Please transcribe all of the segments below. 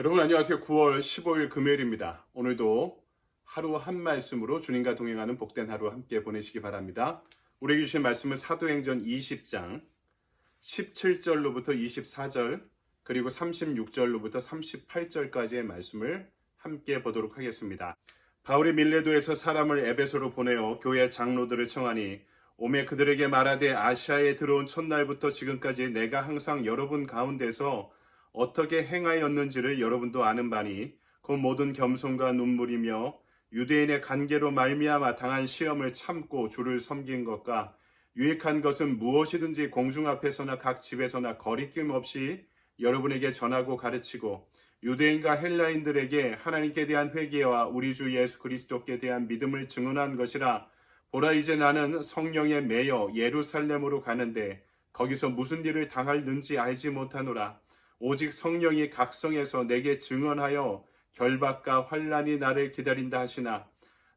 여러분 안녕하세요. 9월 15일 금요일입니다. 오늘도 하루 한 말씀으로 주님과 동행하는 복된 하루 함께 보내시기 바랍니다. 우리에게 주신 말씀은 사도행전 20장 17절로부터 24절 그리고 36절로부터 38절까지의 말씀을 함께 보도록 하겠습니다. 바울이 밀레도에서 사람을 에베소로 보내어 교회 장로들을 청하니 오매 그들에게 말하되 아시아에 들어온 첫날부터 지금까지 내가 항상 여러분 가운데서 어떻게 행하였는지를 여러분도 아는 바니 그 모든 겸손과 눈물이며 유대인의 관계로 말미암아 당한 시험을 참고 주를 섬긴 것과 유익한 것은 무엇이든지 공중 앞에서나 각 집에서나 거리낌 없이 여러분에게 전하고 가르치고 유대인과 헬라인들에게 하나님께 대한 회개와 우리 주 예수 그리스도께 대한 믿음을 증언한 것이라 보라 이제 나는 성령에 매여 예루살렘으로 가는데 거기서 무슨 일을 당할는지 알지 못하노라 오직 성령이 각성해서 내게 증언하여 결박과 환란이 나를 기다린다 하시나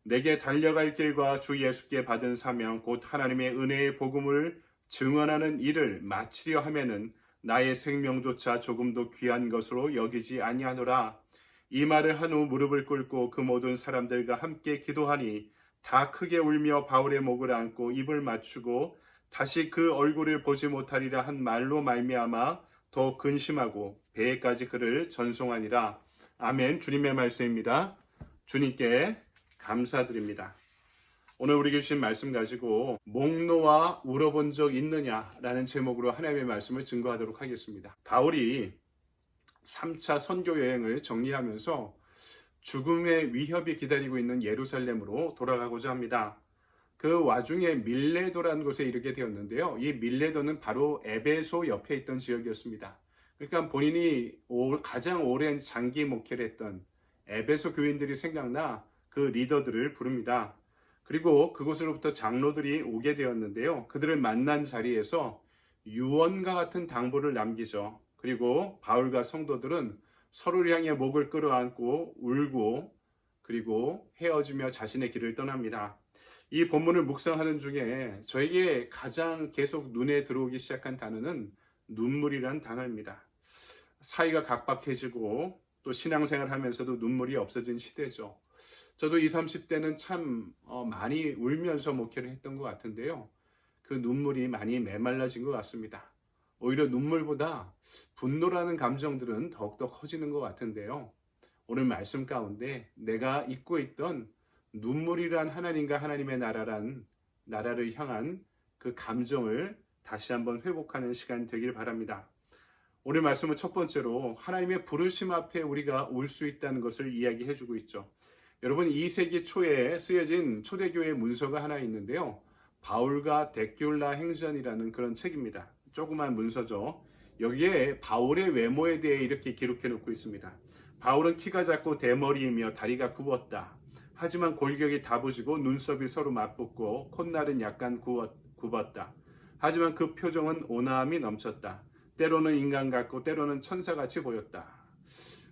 내게 달려갈 길과 주 예수께 받은 사명 곧 하나님의 은혜의 복음을 증언하는 일을 마치려 하면은 나의 생명조차 조금도 귀한 것으로 여기지 아니하노라. 이 말을 한 후 무릎을 꿇고 그 모든 사람들과 함께 기도하니 다 크게 울며 바울의 목을 안고 입을 맞추고 다시 그 얼굴을 보지 못하리라 한 말로 말미암아 더 근심하고 배에까지 그를 전송하니라. 아멘. 주님의 말씀입니다. 주님께 감사드립니다. 오늘 우리에게 주신 말씀 가지고 목노아 울어본 적 있느냐라는 제목으로 하나님의 말씀을 증거하도록 하겠습니다. 바울이 3차 선교 여행을 정리하면서 죽음의 위협이 기다리고 있는 예루살렘으로 돌아가고자 합니다. 그 와중에 밀레도라는 곳에 이르게 되었는데요. 이 밀레도는 바로 에베소 옆에 있던 지역이었습니다. 그러니까 본인이 가장 오랜 장기 목회를 했던 에베소 교인들이 생각나 그 리더들을 부릅니다. 그리고 그곳으로부터 장로들이 오게 되었는데요. 그들을 만난 자리에서 유언과 같은 당부를 남기죠. 그리고 바울과 성도들은 서로를 향해 목을 끌어안고 울고 그리고 헤어지며 자신의 길을 떠납니다. 이 본문을 묵상하는 중에 저에게 가장 계속 눈에 들어오기 시작한 단어는 눈물이란 단어입니다. 사이가 각박해지고 또 신앙생활 하면서도 눈물이 없어진 시대죠. 저도 20, 30대는 참 어, 많이 울면서 목회를 했던 것 같은데요. 그 눈물이 많이 메말라진 것 같습니다. 오히려 눈물보다 분노라는 감정들은 더욱더 커지는 것 같은데요. 오늘 말씀 가운데 내가 잊고 있던 눈물이란 하나님과 하나님의 나라란 나라를 향한 그 감정을 다시 한번 회복하는 시간 되길 바랍니다. 오늘 말씀은 첫 번째로 하나님의 부르심 앞에 우리가 올 수 있다는 것을 이야기해 주고 있죠. 여러분 2세기 초에 쓰여진 초대교회 문서가 하나 있는데요. 바울과 데큐라 행전이라는 그런 책입니다. 조그만 문서죠. 여기에 바울의 외모에 대해 이렇게 기록해 놓고 있습니다. 바울은 키가 작고 대머리이며 다리가 굽었다. 하지만 골격이 다부지고 눈썹이 서로 맞붙고 콧날은 약간 굽었다. 하지만 그 표정은 온화함이 넘쳤다. 때로는 인간 같고 때로는 천사같이 보였다.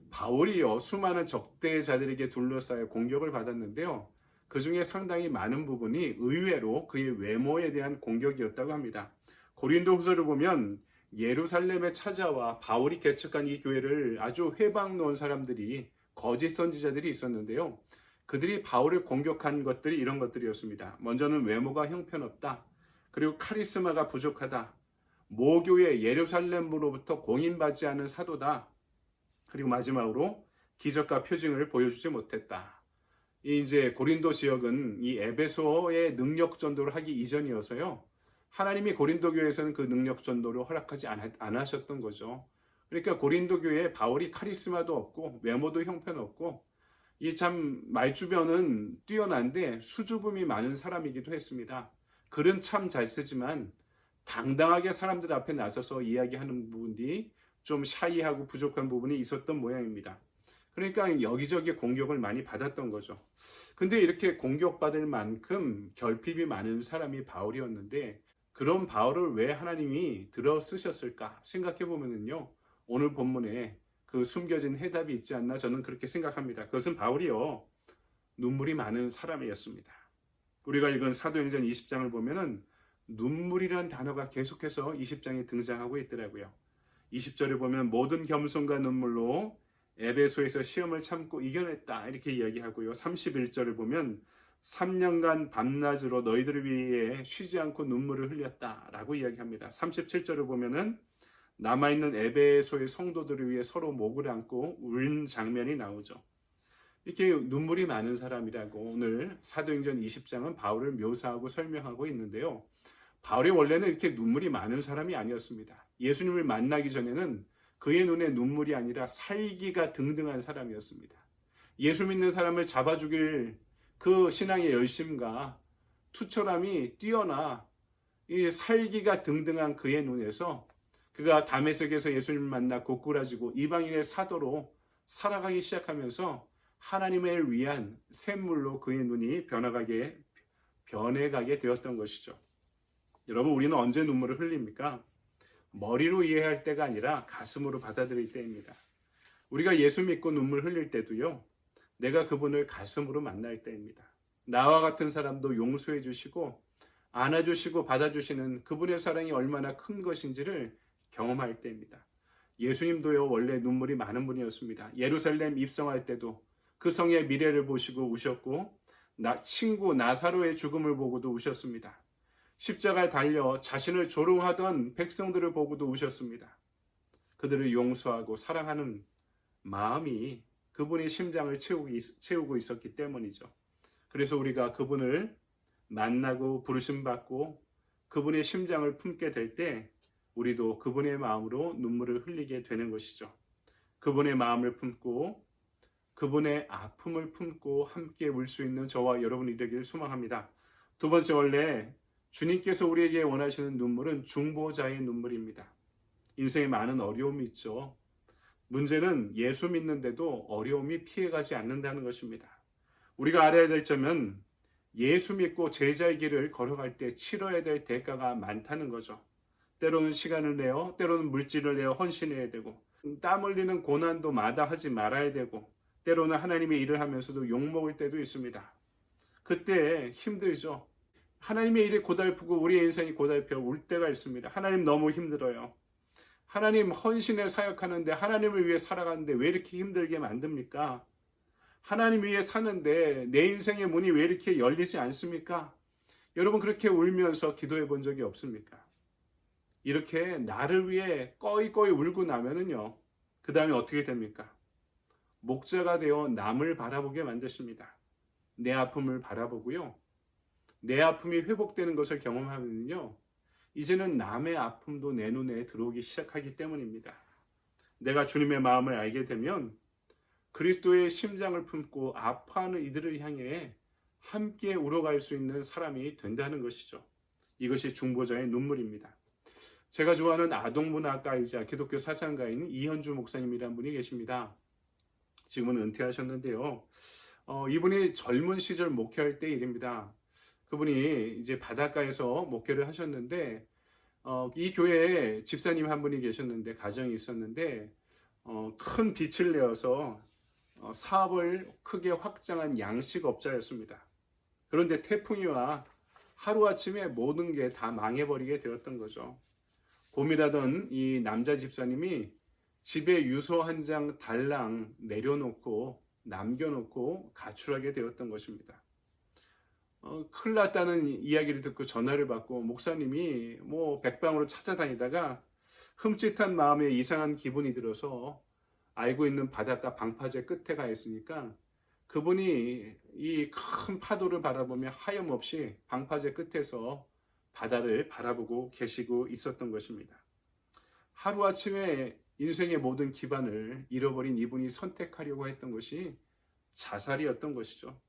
바울이요 수많은 적대자들에게 둘러싸여 공격을 받았는데요. 그 중에 상당히 많은 부분이 의외로 그의 외모에 대한 공격이었다고 합니다. 고린도 후서를 보면 예루살렘에 찾아와 바울이 개척한 이 교회를 아주 회방 놓은 사람들이 거짓 선지자들이 있었는데요. 그들이 바울을 공격한 것들이 이런 것들이었습니다. 먼저는 외모가 형편없다. 그리고 카리스마가 부족하다. 모교의 예루살렘으로부터 공인받지 않은 사도다. 그리고 마지막으로 기적과 표징을 보여주지 못했다. 이제 고린도 지역은 이 에베소의 능력 전도를 하기 이전이어서요. 하나님이 고린도 교회에서는 그 능력 전도를 허락하지 않, 으셨던 거죠. 그러니까 고린도 교회에 바울이 카리스마도 없고 외모도 형편없고 이 참 말주변은 뛰어난데 수줍음이 많은 사람이기도 했습니다. 글은 참 잘 쓰지만 당당하게 사람들 앞에 나서서 이야기하는 부분이 좀 샤이하고 부족한 부분이 있었던 모양입니다. 그러니까 여기저기 공격을 많이 받았던 거죠. 근데 이렇게 공격받을 만큼 결핍이 많은 사람이 바울이었는데 그런 바울을 왜 하나님이 들어 쓰셨을까 생각해 보면은요. 오늘 본문에 그 숨겨진 해답이 있지 않나 저는 그렇게 생각합니다. 그것은 바울이요. 눈물이 많은 사람이었습니다. 우리가 읽은 사도행전 20장을 보면은 눈물이란 단어가 계속해서 20장에 등장하고 있더라고요. 20절에 보면 모든 겸손과 눈물로 에베소에서 시험을 참고 이겨냈다 이렇게 이야기하고요. 31절을 보면 3년간 밤낮으로 너희들을 위해 쉬지 않고 눈물을 흘렸다라고 이야기합니다. 37절을 보면은 남아있는 에베소의 성도들을 위해 서로 목을 안고 울 장면이 나오죠. 이렇게 눈물이 많은 사람이라고 오늘 사도행전 20장은 바울을 묘사하고 설명하고 있는데요. 바울이 원래는 이렇게 눈물이 많은 사람이 아니었습니다. 예수님을 만나기 전에는 그의 눈에 눈물이 아니라 살기가 등등한 사람이었습니다. 예수 믿는 사람을 잡아 죽일 그 신앙의 열심과 투철함이 뛰어나 이 살기가 등등한 그의 눈에서 그가 담에색에서 예수님을 만나 고꾸라지고 이방인의 사도로 살아가기 시작하면서 하나님을 위한 샘물로 그의 눈이 변화가게 변해가게 되었던 것이죠. 여러분 우리는 언제 눈물을 흘립니까? 머리로 이해할 때가 아니라 가슴으로 받아들일 때입니다. 우리가 예수 믿고 눈물 흘릴 때도요. 내가 그분을 가슴으로 만날 때입니다. 나와 같은 사람도 용서해 주시고 안아주시고 받아주시는 그분의 사랑이 얼마나 큰 것인지를 경험할 때입니다. 예수님도요 원래 눈물이 많은 분이었습니다. 예루살렘 입성할 때도 그 성의 미래를 보시고 우셨고 나 친구 나사로의 죽음을 보고도 우셨습니다. 십자가에 달려 자신을 조롱하던 백성들을 보고도 우셨습니다. 그들을 용서하고 사랑하는 마음이 그분의 심장을 채우고 있었기 때문이죠. 그래서 우리가 그분을 만나고 부르심 받고 그분의 심장을 품게 될 때 우리도 그분의 마음으로 눈물을 흘리게 되는 것이죠. 그분의 마음을 품고 그분의 아픔을 품고 함께 울 수 있는 저와 여러분이 되기를 소망합니다. 두 번째 원래 주님께서 우리에게 원하시는 눈물은 중보자의 눈물입니다. 인생에 많은 어려움이 있죠. 문제는 예수 믿는데도 어려움이 피해가지 않는다는 것입니다. 우리가 알아야 될 점은 예수 믿고 제자의 길을 걸어갈 때 치러야 될 대가가 많다는 거죠. 때로는 시간을 내어, 때로는 물질을 내어 헌신해야 되고, 땀 흘리는 고난도 마다하지 말아야 되고, 때로는 하나님의 일을 하면서도 욕먹을 때도 있습니다. 그때 힘들죠. 하나님의 일이 고달프고 우리의 인생이 고달혀 울 때가 있습니다. 하나님 너무 힘들어요. 하나님 헌신에 사역하는데 하나님을 위해 살아가는데 왜 이렇게 힘들게 만듭니까? 하나님 위해 사는데 내 인생의 문이 왜 이렇게 열리지 않습니까? 여러분 그렇게 울면서 기도해 본 적이 없습니까? 이렇게 나를 위해 꺼이꺼이 울고 나면은요. 그 다음에 어떻게 됩니까? 목자가 되어 남을 바라보게 만드십니다. 내 아픔을 바라보고요. 내 아픔이 회복되는 것을 경험하면요. 이제는 남의 아픔도 내 눈에 들어오기 시작하기 때문입니다. 내가 주님의 마음을 알게 되면 그리스도의 심장을 품고 아파하는 이들을 향해 함께 울어갈 수 있는 사람이 된다는 것이죠. 이것이 중보자의 눈물입니다. 제가 좋아하는 아동문학가이자 기독교 사상가인 이현주 목사님이라는 분이 계십니다. 지금은 은퇴하셨는데요. 어, 이분이 젊은 시절 목회할 때 일입니다. 그분이 이제 바닷가에서 목회를 하셨는데 어, 이 교회에 집사님 한 분이 계셨는데 가정이 있었는데 어, 큰 빛을 내어서 어, 사업을 크게 확장한 양식업자였습니다. 그런데 태풍이 와 하루아침에 모든 게 다 망해버리게 되었던 거죠. 봄이라던 이 남자 집사님이 집에 유서 한 장 달랑 내려놓고 남겨놓고 가출하게 되었던 것입니다. 어, 큰일 났다는 이야기를 듣고 전화를 받고 목사님이 뭐 백방으로 찾아다니다가 흠칫한 마음에 이상한 기분이 들어서 알고 있는 바닷가 방파제 끝에 가 있으니까 그분이 이 큰 파도를 바라보며 하염없이 방파제 끝에서 바다를 바라보고 계시고 있었던 것입니다. 하루아침에 인생의 모든 기반을 잃어버린 이분이 선택하려고 했던 것이 자살이었던 것이죠.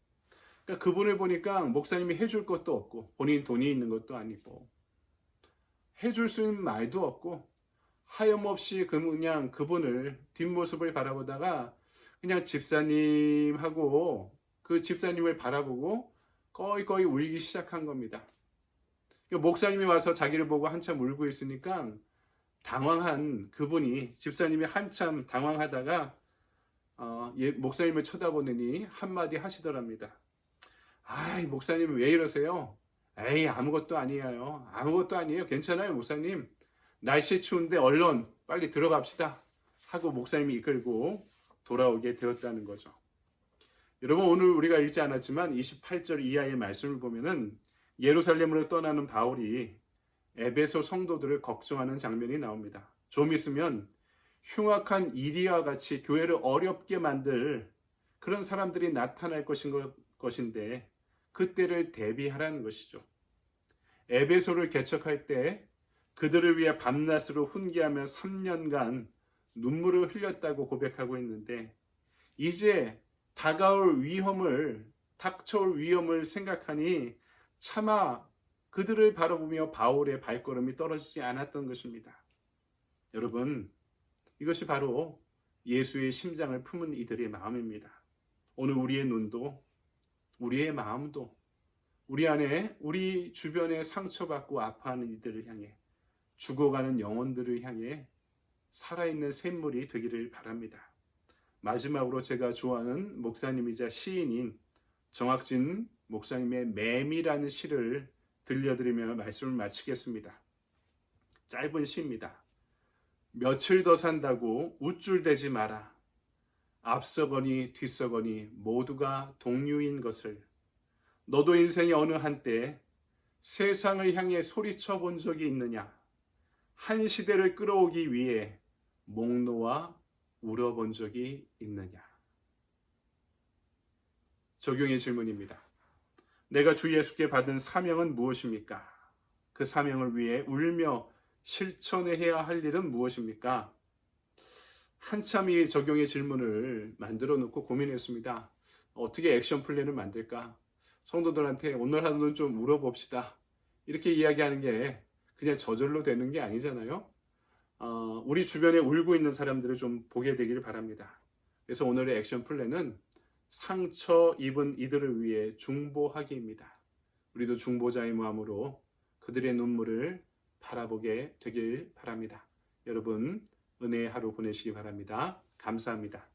그러니까 그분을 보니까 목사님이 해줄 것도 없고 본인 돈이 있는 것도 아니고 해줄 수 있는 말도 없고 하염없이 그냥 그분을 뒷모습을 바라보다가 그냥 집사님하고 그 집사님을 바라보고 꺼이꺼이 울기 시작한 겁니다. 목사님이 와서 자기를 보고 한참 울고 있으니까 당황한 그분이 집사님이 한참 당황하다가 어, 예, 목사님을 쳐다보느니 한마디 하시더랍니다. 아이, 목사님 왜 이러세요? 에이, 아무것도 아니에요. 아무것도 아니에요. 괜찮아요, 목사님. 날씨 추운데 얼른 빨리 들어갑시다. 하고 목사님이 이끌고 돌아오게 되었다는 거죠. 여러분 오늘 우리가 읽지 않았지만 28절 이하의 말씀을 보면은 예루살렘으로 떠나는 바울이 에베소 성도들을 걱정하는 장면이 나옵니다. 좀 있으면 흉악한 이리와 같이 교회를 어렵게 만들 그런 사람들이 나타날 것인 것, 것인데 그때를 대비하라는 것이죠. 에베소를 개척할 때 그들을 위해 밤낮으로 훈계하며 3년간 눈물을 흘렸다고 고백하고 있는데 이제 다가올 위험을 닥쳐올 위험을 생각하니 차마 그들을 바라보며 바울의 발걸음이 떨어지지 않았던 것입니다. 여러분, 이것이 바로 예수의 심장을 품은 이들의 마음입니다. 오늘 우리의 눈도, 우리의 마음도, 우리 안에, 우리 주변에 상처받고 아파하는 이들을 향해, 죽어가는 영혼들을 향해 살아있는 샘물이 되기를 바랍니다. 마지막으로 제가 좋아하는 목사님이자 시인인 정학진 목사님의 매미라는 시를 들려드리며 말씀을 마치겠습니다. 짧은 시입니다. 며칠 더 산다고 우쭐대지 마라. 앞서거니 뒤서거니 모두가 동류인 것을 너도 인생의 어느 한때 세상을 향해 소리쳐 본 적이 있느냐? 한 시대를 끌어오기 위해 목 놓아 울어본 적이 있느냐? 적용의 질문입니다. 내가 주 예수께 받은 사명은 무엇입니까? 그 사명을 위해 울며 실천해야 할 일은 무엇입니까? 한참 이 적용의 질문을 만들어 놓고 고민했습니다. 어떻게 액션 플랜을 만들까? 성도들한테 오늘 하루는 좀 울어봅시다. 이렇게 이야기하는 게 그냥 저절로 되는 게 아니잖아요. 어, 우리 주변에 울고 있는 사람들을 좀 보게 되기를 바랍니다. 그래서 오늘의 액션 플랜은 상처 입은 이들을 위해 중보하기입니다. 우리도 중보자의 마음으로 그들의 눈물을 바라보게 되길 바랍니다. 여러분, 은혜의 하루 보내시기 바랍니다. 감사합니다.